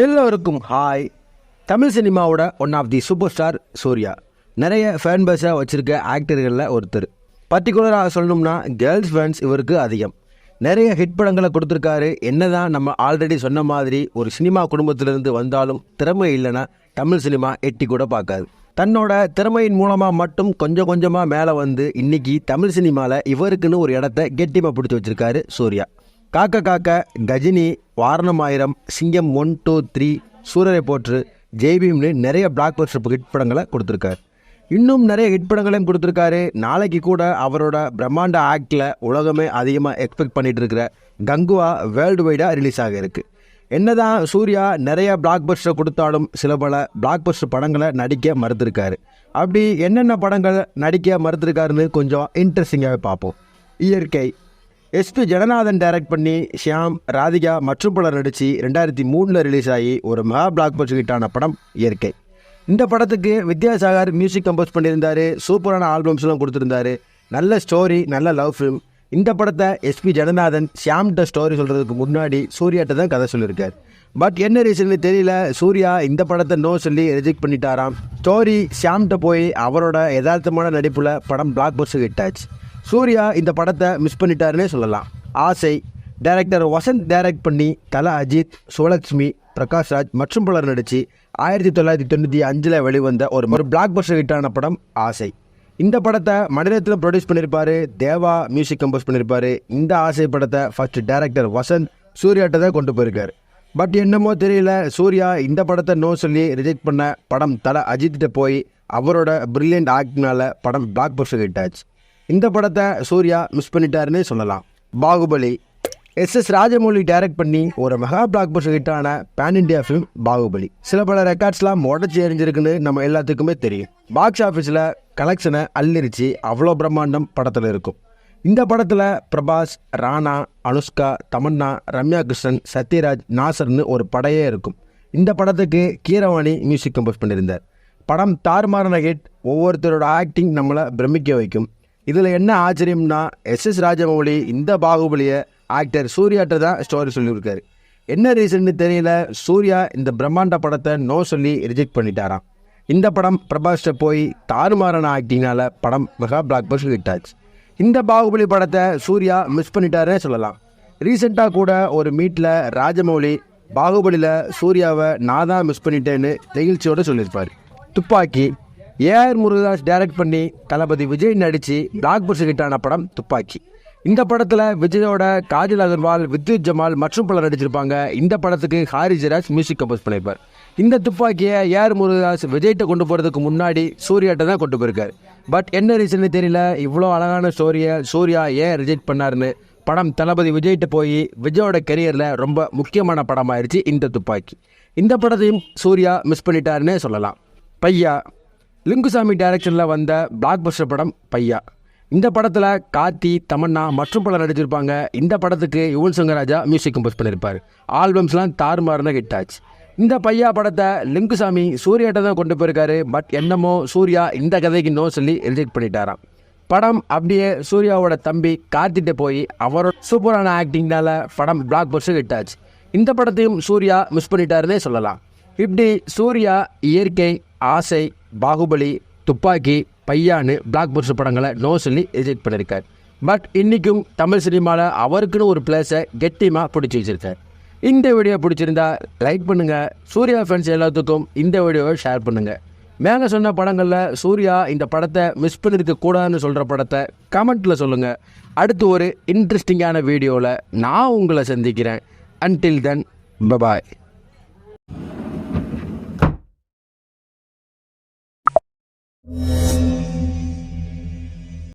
எல்லோருக்கும் ஹாய் தமிழ் சினிமாவோட one of the super star Suriya. நிறைய ஃபேன் பேஸாக வச்சுருக்க ஆக்டர்களில் ஒருத்தர். பர்டிகுலராக சொல்லணும்னா கேர்ள்ஸ் ஃபேன்ஸ் இவருக்கு அதிகம். நிறைய ஹிட் படங்களை கொடுத்துருக்காரு. என்னதான் நம்ம ஆல்ரெடி சொன்ன மாதிரி ஒரு சினிமா குடும்பத்திலிருந்து வந்தாலும் திறமை இல்லைன்னா தமிழ் சினிமா எட்டி கூட பார்க்காது. தன்னோட திறமையின் மூலமாக மட்டும் கொஞ்சம் கொஞ்சமாக மேலே வந்து இன்னைக்கு தமிழ் சினிமாவில் இவருக்குன்னு ஒரு இடத்த கெட்டிமாக பிடிச்சி வச்சுருக்காரு சூர்யா. காக்க காக்க Ghajini Vaaranam Aayiram Singam one two three Soorarai Pottru ஜெய்பீம்னு நிறைய பிளாக் பஸ்டர் ஹிட் படங்களை கொடுத்துருக்காரு. இன்னும் நிறைய ஹிட் படங்களையும் கொடுத்துருக்காரு. நாளைக்கு கூட அவரோட பிரம்மாண்ட ஆக்டில் உலகமே அதிகமாக எக்ஸ்பெக்ட் பண்ணிகிட்டு இருக்கிற கங்குவா வேர்ல்டு வைடாக ரிலீஸ் ஆக இருக்குது என்னதான் சூர்யா நிறைய பிளாக் பஸ்டர் கொடுத்தாலும் சில பல பிளாக் பஸ்டர் படங்களை நடிக்க மறுத்திருக்காரு. அப்படி என்னென்ன படங்கள் நடிக்க மறுத்திருக்காருன்னு கொஞ்சம் இன்ட்ரெஸ்டிங்காகவே பார்ப்போம். இயற்கை எஸ்பி ஜெகநாதன் டைரக்ட் பண்ணி ஷியாம் ராதிகா மற்றும் பலர் நடித்து ரெண்டாயிரத்தி மூணில் ரிலீஸ் ஆகி ஒரு மெகா பிளாக் பஸ்டர் ஹிட்டான படம் இயற்கை. இந்த படத்துக்கு வித்யாசாகர் மியூசிக் கம்போஸ் பண்ணியிருந்தாரு சூப்பரான ஆல்பம்ஸ்லாம் கொடுத்துருந்தாரு. நல்ல ஸ்டோரி நல்ல லவ் ஃபிலிம் இந்த படத்தை எஸ்பி ஜெகநாதன் ஷியாம்கிட்ட ஸ்டோரி சொல்கிறதுக்கு முன்னாடி சூர்யாட்ட தான் கதை சொல்லியிருக்கார். பட் என்ன ரீசன் தெரியல. சூர்யா இந்த படத்தை நோ சொல்லி ரிஜெக்ட் பண்ணிட்டாராம். ஸ்டோரி ஷியாம்கிட்ட போய் அவரோட யதார்த்தமான நடிப்பில் படம் பிளாக் பஸ்டர் ஹிட் ஆச்சு. சூர்யா இந்த படத்தை மிஸ் பண்ணிட்டாருன்னே சொல்லலாம். ஆசை டைரக்டர் வசந்த் டைரக்ட் பண்ணி கலா அஜித் சுவலட்சுமி பிரகாஷ் ராஜ் மற்றும் பலர் நடித்து ஆயிரத்தி தொள்ளாயிரத்தி தொண்ணூற்றி அஞ்சில் வெளிவந்த ஒரு ஒரு பிளாக் பஸ்டர் ஹிட்டான படம் ஆசை. இந்த படத்தை மணிரத்னம் ப்ரொடியூஸ் பண்ணியிருப்பாரு தேவா மியூசிக் கம்போஸ் பண்ணியிருப்பாரு இந்த ஆசை படத்தை ஃபர்ஸ்ட் டைரக்டர் வசந்த் சூர்யாட்ட தான் கொண்டு போயிருக்காரு. பட் என்னமோ தெரியல சூர்யா இந்த படத்தை நோ சொல்லி ரிஜெக்ட் பண்ண படம் தல அஜித்திட்ட போய் அவரோட ப்ரில்லியன்ட் ஆக்ட்னால படம் பிளாக் பஸ்டர் ஹிட் ஆச்சு. இந்த படத்தை சூர்யா மிஸ் பண்ணிட்டாருன்னே சொல்லலாம். Baahubali. S S Rajamouli direct பண்ணி ஒரு மெகா பிளாக் பஸ்டர் ஹிட்டான பேன் இண்டியா ஃபிலிம் பாகுபலி. சில பல ரெக்கார்ட்ஸ்லாம் உடச்சி எறிஞ்சிருக்குன்னு நம்ம எல்லாத்துக்குமே தெரியும். பாக்ஸ் ஆஃபீஸில் கலெக்ஷனை அள்ளிருச்சு அவ்வளோ பிரம்மாண்டம் படத்தில் இருக்கும். இந்த படத்தில் பிரபாஸ் ராணா அனுஷ்கா தமன்னா ரம்யா கிருஷ்ணன் சத்யராஜ் நாசர்னு ஒரு படையே இருக்கும். இந்த படத்துக்கு கீரவாணி மியூசிக் கம்போஸ் பண்ணியிருந்தார். படம் தாறுமாறான ஹிட் ஒவ்வொருத்தரோட ஆக்டிங் நம்மளை பிரமிக்க வைக்கும். இதில் என்ன ஆச்சரியம்னா எஸ் எஸ் ராஜமௌலி இந்த பாகுபலியை ஆக்டர் சூர்யாட்ட தான் ஸ்டோரி சொல்லியிருக்காரு. என்ன ரீசன்னு தெரியல சூர்யா இந்த பிரம்மாண்ட படத்தை நோ சொல்லி ரிஜெக்ட் பண்ணிட்டாராம். இந்த படம் பிரபாஸ்ட போய் தாறுமாறான ஆக்டிங்னால படம் மெகா பிளாக் பஸ்டர் ஹிட் ஆச்சு. இந்த பாகுபலி படத்தை சூர்யா மிஸ் பண்ணிட்டாருன்னே சொல்லலாம். ரீசெண்டாக கூட ஒரு மீட்டில் ராஜமௌலி பாகுபலியில் சூர்யாவை நான் தான் மிஸ் பண்ணிட்டேன்னு நெகிழ்ச்சியோடு சொல்லியிருப்பார். துப்பாக்கி ஏஆர் முருகதாஸ் டைரக்ட் பண்ணி தளபதி விஜய் நடித்து பிளாக் பஸ்டர் ஹிட்டான படம் துப்பாக்கி. இந்த படத்தில் விஜயோட காஜல் அகர்வால் வித்யுத் ஜமால் மற்றும் பலர் நடிச்சிருப்பாங்க. இந்த படத்துக்கு ஹாரி ஜெராஜ் மியூசிக் கம்போஸ் பண்ணியிருப்பார். இந்த துப்பாக்கியை ஏஆர் முருகதாஸ் விஜய்கிட்ட கொண்டு போகிறதுக்கு முன்னாடி சூர்யாட்ட தான் கொண்டு போயிருக்கார். பட் என்ன ரீசன்னு தெரியல. இவ்வளோ அழகான ஸ்டோரியை சூர்யா ஏன் ரிஜெக்ட் பண்ணாருன்னு படம் தளபதி விஜய்கிட்ட போய் விஜயோட கெரியரில் ரொம்ப முக்கியமான படமாயிருச்சு இந்த துப்பாக்கி. இந்த படத்தையும் சூர்யா மிஸ் பண்ணிட்டாருன்னே சொல்லலாம். பையா லிங்குசாமி டைரக்ஷனில் வந்த பிளாக் பஸ்டர் படம் பையா. இந்த படத்தில் கார்த்தி தமன்னா மற்றும் பலர் நடிச்சிருப்பாங்க. இந்த படத்துக்கு யுவன் சங்கர் ராஜா மியூசிக் கம்போஸ் பண்ணியிருப்பார் ஆல்பம்ஸ்லாம் தாறுமாறுனா ஹிட் ஆச்சு. இந்த பையா படத்தை லிங்குசாமி சூர்யாட்ட தான் கொண்டு போயிருக்காரு. பட் என்னமோ சூர்யா இந்த கதைக்கு நோ சொல்லி ரிஜெக்ட் பண்ணிட்டாராம். படம் அப்படியே சூர்யாவோட தம்பி கார்த்திட்ட போய் அவரோட சூப்பரான ஆக்டிங்னால படம் பிளாக் பஸ்டர் ஹிட் ஆச்சு. இந்த படத்தையும் சூர்யா மிஸ் பண்ணிட்டாருன்னே சொல்லலாம். இப்படி சூர்யா இயற்கை ஆசை பாகுபலி துப்பாக்கி பையானு பிளாக் பஸ்டர் படங்களை நோ சொல்லி ரிஜெக்ட் பண்ணியிருக்கார் பட் இன்றைக்கும் தமிழ் சினிமாவில் அவருக்குன்னு ஒரு பிளேஸை கெட்டியமாக பிடிச்சி வச்சிருக்கார். இந்த வீடியோ பிடிச்சிருந்தா லைக் பண்ணுங்கள் சூர்யா ஃப்ரெண்ட்ஸ் எல்லாத்துக்கும் இந்த வீடியோவை ஷேர் பண்ணுங்கள் மேலே சொன்ன படங்களில் சூர்யா இந்த படத்தை மிஸ் பண்ணியிருக்க கூடாதுன்னு சொல்கிற படத்தை கமெண்ட்டில் சொல்லுங்கள் அடுத்து ஒரு இன்ட்ரெஸ்டிங்கான வீடியோவில் நான் உங்களை சந்திக்கிறேன். Until then bye bye Yeah.